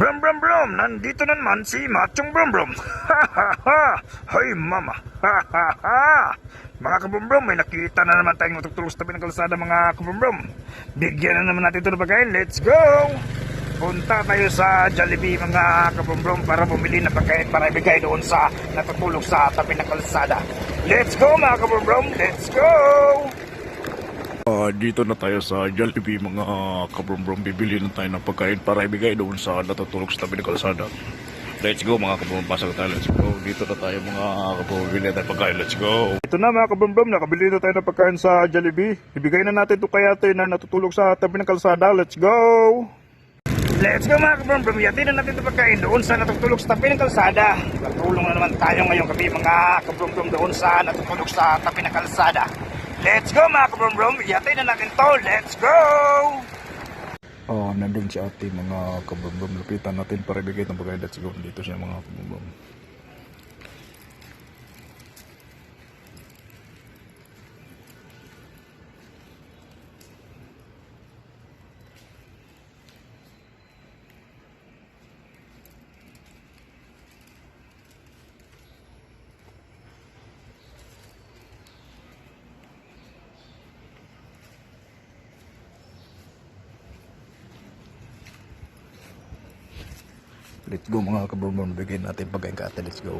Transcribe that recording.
Brum brum brum, nandito na naman si Machong Brum Brum. Ha ha ha! Hoy mama! Ha ha ha! Mga kabrum may nakita na naman tayong matutulog sa tabi ng kalsada mga kabrum Bigyan na naman natin ito ng pagkain. Let's go! Punta tayo sa Jollibee mga kabrum para bumili ng pagkain para ibigay doon sa natutulog sa tabi ng kalsada. Let's go mga kabrum Let's go! Ah, dito na tayo sa Jollibee mga kabrombrom. Bibili na tayo ng pagkain para ibigay doon sa natutulog sa tabi ng kalsada. Let's go mga kabrombrom. Pasok tayo. Let's go. Dito na tayo mga kabrombrom. Bibili na tayo pagkain. Let's go. Ito na mga kabrum nakabili na tayo ng pagkain sa Jollibee. Ibigay na natin ito kay ate na natutulog sa tabi ng kalsada. Let's go! Let's go mga kabrum Yatin na natin ito pagkain doon sa natutulog sa tabi ng kalsada. Natulong na naman tayo ngayong gabi mga kabrum doon sa natutulog sa tabi ng kalsada. Let's go mga kabrum Yatin na natin to. Let's go! Ah, nandun si ate mga kabrombrom. Lapitan natin para ibigay ng pagkain. Let's go. Dito siya mga kabrombrom. Let's go mga kabrombrom. Bigyan natin pagkain ka ate. Let's go.